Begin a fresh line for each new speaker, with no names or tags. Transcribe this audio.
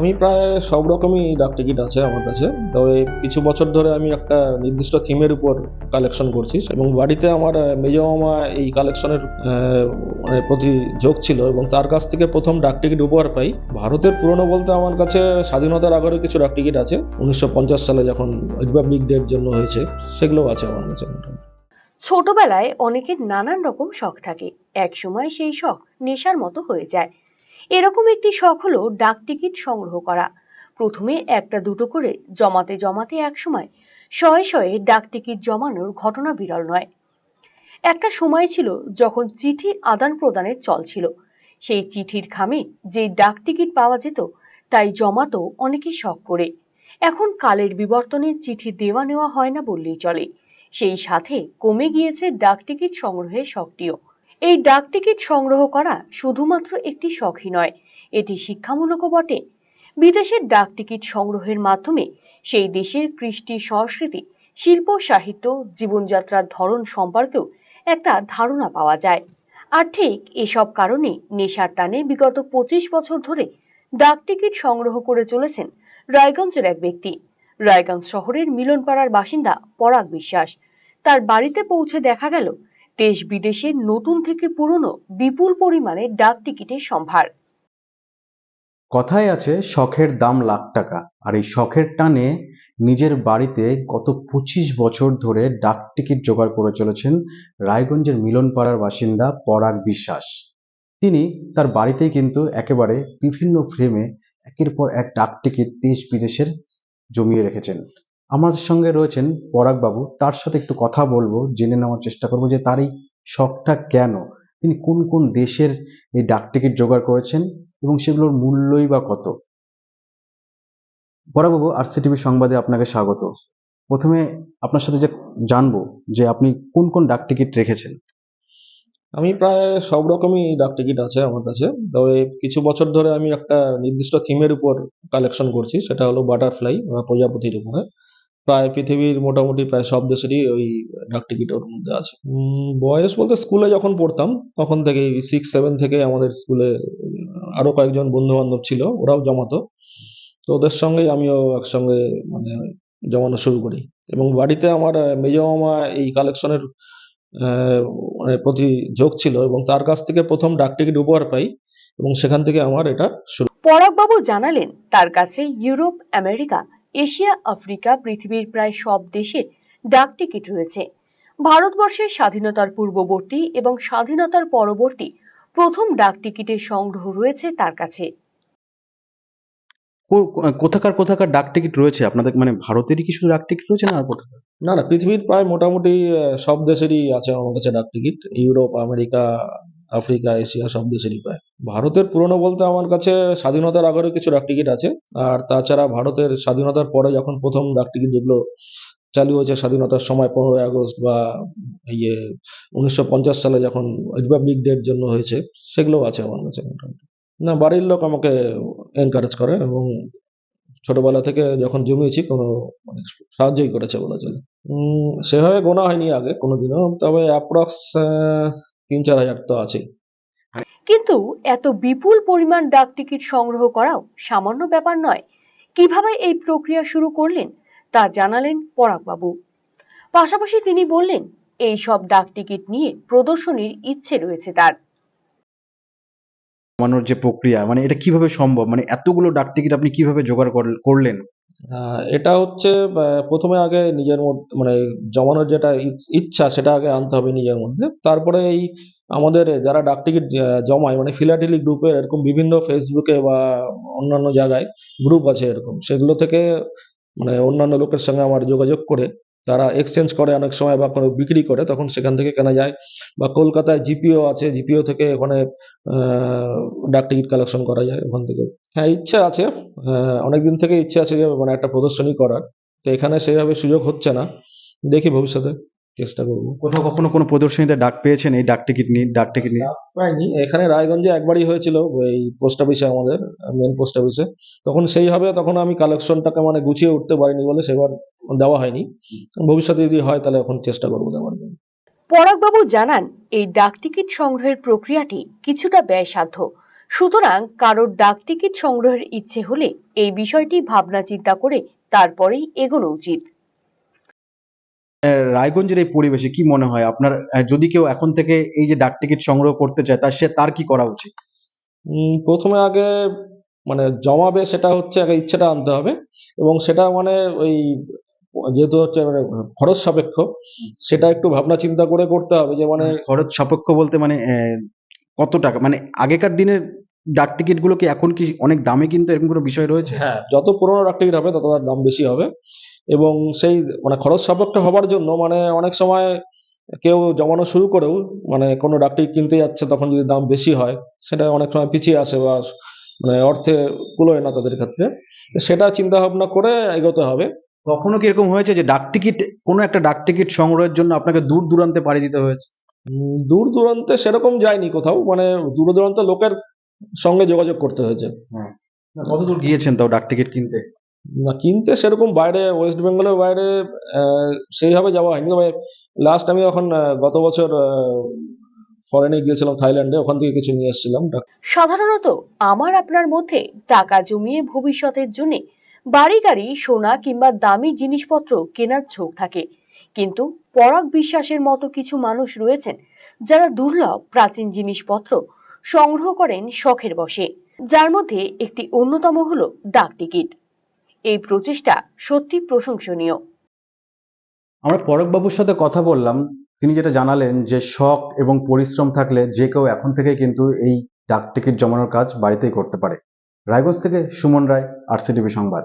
আমি প্রায় সব রকমই ডাক টিকিট আছে আমার কাছে। তবে কিছু বছর ধরে আমি একটা নির্দিষ্ট থিমের উপর কালেকশন করছি এবং বাড়িতে আমার মেজো মামা এই কালেকশনের মানে প্রতি যোগ ছিল এবং তার কাছ থেকে প্রথম ডাক টিকিট উপহার পাই। ভারতের পুরনো বলতে আমার কাছে স্বাধীনতার আগেরও কিছু ডাক টিকিট আছে। উনিশশো পঞ্চাশ সালে যখন রিপাবলিক ডের জন্য হয়েছে সেগুলো আছে আমার কাছে।
ছোটবেলায় অনেকের নানান রকম শখ থাকে। এক সময় সেই শখ নেশার মতো হয়ে যায়। এরকম একটি শখ হলো ডাক টিকিট সংগ্রহ করা। প্রথমে একটা দুটো করে জমাতে জমাতে একসময় শয়ে শয়ে ডাক টিকিট জমানোর ঘটনা বিরল নয়। একটা সময় ছিল যখন চিঠি আদান প্রদানের চল ছিল। সেই চিঠির খামে যে ডাক টিকিট পাওয়া যেত, তাই জমাতো অনেকে শখ করে। এখন কালের বিবর্তনে চিঠি দেওয়া নেওয়া হয় না বললেই চলে। সেই সাথে কমে গিয়েছে ডাক টিকিট সংগ্রহের শখটিও। এই ডাক টিকিট সংগ্রহ করা শুধুমাত্র একটি শখই নয়, এটি শিক্ষামূলকও বটে। বিদেশের ডাক টিকিট সংগ্রহের মাধ্যমে সেই দেশের কৃষ্টি সংস্কৃতি, শিল্প, সাহিত্য, জীবনযাত্রার ধরন সম্পর্কেও একটা ধারণা পাওয়া যায়। আর ঠিক এসব কারণে নেশার টানে বিগত পঁচিশ বছর ধরে ডাক টিকিট সংগ্রহ করে চলেছেন রায়গঞ্জের এক ব্যক্তি। রায়গঞ্জ শহরের মিলনপাড়ার বাসিন্দা পরাগ বিশ্বাস। তার বাড়িতে পৌঁছে দেখা গেল দেশ বিদেশের নতুন থেকে পুরনো বিপুল পরিমাণে ডাক টিকিটের সম্ভার।
কথায় আছে, শখের দাম লাখ টাকা। আর এই শখের টানে নিজের বাড়িতে গত পঁচিশ বছর ধরে ডাক টিকিট জোগাড় করে চলেছেন রায়গঞ্জের মিলনপাড়ার বাসিন্দা পরাগ বিশ্বাস। তিনি তার বাড়িতেই কিন্তু একেবারে বিভিন্ন ফ্রেমে একের পর এক ডাক টিকিট দেশ বিদেশের জমিয়ে রেখেছেন। আমাদের সঙ্গে রয়েছেন পরাগবাবু। তার সাথে একটু কথা বলব, জেনে নেওয়ার চেষ্টা করব যে তার এই শখটা কেন? তিনি কোন কোন দেশের এই ডাক টিকিট জোগাড় করেছেন এবং সেগুলোর মূল্যই বা কত? পরাগবাবু, আরসি টিভি সংবাদে আপনাকে স্বাগত। প্রথমে আপনার সাথে যে জানব যে আপনি কোন কোন ডাক টিকিট রেখেছেন।
আমি প্রায় সব রকমই ডাক টিকিট আছে আমার কাছে। তবে কিছু বছর ধরে আমি একটা নির্দিষ্ট থিমের উপর কালেকশন করছি, সেটা হলো বাটারফ্লাই প্রজাপতির উপরে। প্রায় পৃথিবীর মোটামুটি প্রায় সব দেশেরই ওই ডাক টিকিট ওর মধ্যে আছে। বয়স বলতে স্কুলে যখন পড়তাম, তখন থেকেই সিক্স সেভেন থেকে আমাদের স্কুলে আরও কয়েকজন বন্ধু বান্ধব ছিল, ওরাও জমাতো। তো ওদের সঙ্গেই আমিও একসঙ্গে মানে জমানো শুরু করি। এবং বাড়িতে আমার মেজো মামা এই কালেকশনের মানে প্রতি যোগ ছিল এবং তার কাছ থেকে প্রথম ডাক টিকিট উপহার পাই এবং সেখান থেকে আমার এটা শুরু
পরাগবাবু জানালেন, তার কাছে ইউরোপ, আমেরিকা এশিয়া আফ্রিকা পৃথিবীর প্রায় সব দেশের ডাক টিকিট রয়েছে। ভারতবর্ষের স্বাধীনতার পূর্ববর্তী এবং স্বাধীনতার পরবর্তী প্রথম ডাক টিকিটের সংগ্রহ রয়েছে তার কাছে।
কো- কোথাকার কোথাকার ডাক টিকিট রয়েছে? আপনাদের মানে ভারতেরই কিছু ডাক টিকিট রয়েছে না আর কোথাকার?
না না পৃথিবীর প্রায় মোটামুটি সব দেশেরই আছে আমার কাছে ডাক ticket. Europe America Africa, Asia সব দেশেরই প্রায়। ভারতের পুরনো বলতে আমার কাছে স্বাধীনতার আগেরও কিছু ডাক টিকিট আছে। আর তাছাড়া ভারতের স্বাধীনতার পরে যখন প্রথম ডাক টিকিট যেগুলো চালু হয়েছে স্বাধীনতার সময় পনেরোই আগস্ট বা ইয়ে উনিশশো পঞ্চাশ সালে যখন রিপাবলিক ডের জন্য হয়েছে সেগুলো আছে আমার কাছে মোটামুটি। না, বাড়ির লোক আমাকে এনকারেজ করে এবং ছোটবেলা থেকে যখন জমিয়েছি কোনো মানে সাহায্যই করেছে বলা চলে। সেভাবে গোনা হয়নি আগে কোনোদিনও। তবে অ্যাপ্রক্স তিন চার হাজার তো আছেই।
কিন্তু এত বিপুল পরিমাণ ডাক টিকিট সংগ্রহ করাও সামান্য ব্যাপার নয়। কীভাবে এই প্রক্রিয়া শুরু করলেন তা জানালেন পরাগবাবু। পাশাপাশি তিনি বললেন এই সব ডাক টিকিট নিয়ে প্রদর্শনীর ইচ্ছে রয়েছে তার।
জমানোর যে প্রক্রিয়া মানে এটা কীভাবে সম্ভব? মানে এতগুলো ডাক টিকিট আপনি কীভাবে জোগাড় কর- করলেন?
এটা হচ্ছে প্রথমে আগে নিজের মধ্যে মানে জমানোর যেটা ইচ্ছা সেটা আগে আনতে হবে নিজের মধ্যে। তারপরে এই আমাদের যারা ডাকটিকিট জমায় মানে ফিলাটেলি গ্রুপে এরকম বিভিন্ন ফেসবুকে বা অন্যান্য জায়গায় গ্রুপ আছে এরকম, সেগুলো থেকে মানে অন্যান্য লোকের সঙ্গে আমার যোগাযোগ করে তারা এক্সচেঞ্জ করে অনেক সময় বা কোনো বিক্রি করে, তখন সেখান থেকে কেনা যায়। বা কলকাতায় জিপিও আছে জিপিও থেকে ওখানে ডাক টিকিট কালেকশন করা যায় ওখান থেকে। হ্যাঁ ইচ্ছা আছে অনেকদিন থেকে ইচ্ছে আছে যে মানে একটা প্রদর্শনী করার। তো এখানে সেভাবে সুযোগ হচ্ছে না। দেখি ভবিষ্যতে। চেষ্টা করব।
কোথাও কখনো কোনো প্রদর্শনীতে ডাক পেয়েছেন? এই ডাক টিকিট নিয়ে ডাক টিকিট নিয়ে?
পাইনি। এখানে রায়গঞ্জে একবারই হয়েছিল এই পোস্ট অফিসে আমাদের মেন পোস্ট অফিসে। তখন সেইভাবে তখন আমি কালেকশনটাকে মানে গুছিয়ে উঠতে পারিনি বলে সেবার দেওয়া হয়নি। ভবিষ্যতে যদি হয় তাহলে এখন চেষ্টা করব দেওয়ার জন্য।
পরাগবাবু জানান এই ডাক টিকিট সংগ্রহের প্রক্রিয়াটি কিছুটা ব্যয়সাধ্য। সুতরাং কারোর ডাক টিকিট সংগ্রহের ইচ্ছে হলে এই বিষয়টি ভাবনা চিন্তা করে তারপরেই এগোনো উচিত।
রায়গঞ্জের এই পরিবেশে কি মনে হয়? আপনার যদি কেউ এখন থেকে এই যে ডাক টিকিট সংগ্রহ করতে চায় তার সে তার কি করা উচিত?
প্রথমে আগে মানে জমাবে সেটা হচ্ছে আগে ইচ্ছেটা আনতে হবে এবং সেটা মানে ওই যেহেতু হচ্ছে মানে খরচ সাপেক্ষ সেটা একটু ভাবনা চিন্তা করে করতে হবে যে মানে
খরচ সাপেক্ষ বলতে মানে কত টাকা? মানে আগেকার দিনের ডাক টিকিটগুলো কি এখন কি অনেক দামে কিন্তু এরকম কোনো বিষয় রয়েছে?
হ্যাঁ যত পুরোনো ডাক টিকিট হবে তত তার দাম বেশি হবে। এবং সেই মানে খরচ সাপেক্ষ হবার জন্য মানে অনেক সময় কেউ জমানো শুরু করেও মানে কোনো ডাক টিকিট কিনতে যাচ্ছে তখন যদি দাম বেশি হয় সেটা অনেক সময় পিছিয়ে আসে বা মানে অর্থে কুলোয় না তাদের ক্ষেত্রে। সেটা চিন্তা ভাবনা করে এগোতে হবে।
কখনো কি এরকম হয়েছে যে ডাক টিকিট কোনো একটা ডাক টিকিট সংগ্রহের জন্য আপনাকে দূর দূরান্তে পাড়ি দিতে হয়েছে?
দূর দূরান্তে সেরকম যায়নি কোথাও মানে দূর দূরান্তে লোকের সঙ্গে যোগাযোগ করতে হয়েছে।
কত দূর গিয়েছেন তাও ডাক টিকিট কিনতে?
না, কিনতে সেরকম বাইরে ওয়েস্ট বেঙ্গলের বাইরে সেইভাবে যাওয়া হয়নি। তবে লাস্ট আমি এখন গত বছর ফরেনে গিয়েছিলাম থাইল্যান্ডে ওখান থেকে কিছু নিয়ে এসেছিলাম।
সাধারণত আমার আপনার মধ্যে টাকা জমিয়ে ভবিষ্যতের জন্য বাড়ি গাড়ি, সোনা কিংবা দামি জিনিসপত্র কেনার ঝোঁক থাকে। কিন্তু পরাগ বিশ্বাসের মতো কিছু মানুষ রয়েছেন যারা দুর্লভ প্রাচীন জিনিসপত্র সংগ্রহ করেন শখের বশে, যার মধ্যে একটি অন্যতম হলো ডাক টিকিট। এই প্রচেষ্টা সত্যি প্রশংসনীয়।
আমরা পরকবাবুর সাথে কথা বললাম। তিনি যেটা জানালেন যে শখ এবং পরিশ্রম থাকলে যে কেউ এখন থেকে কিন্তু এই ডাক টিকিট জমানোর কাজ বাড়িতেই করতে পারে। রায়গঞ্জ থেকে সুমন রায় আরসিটিভি সংবাদ।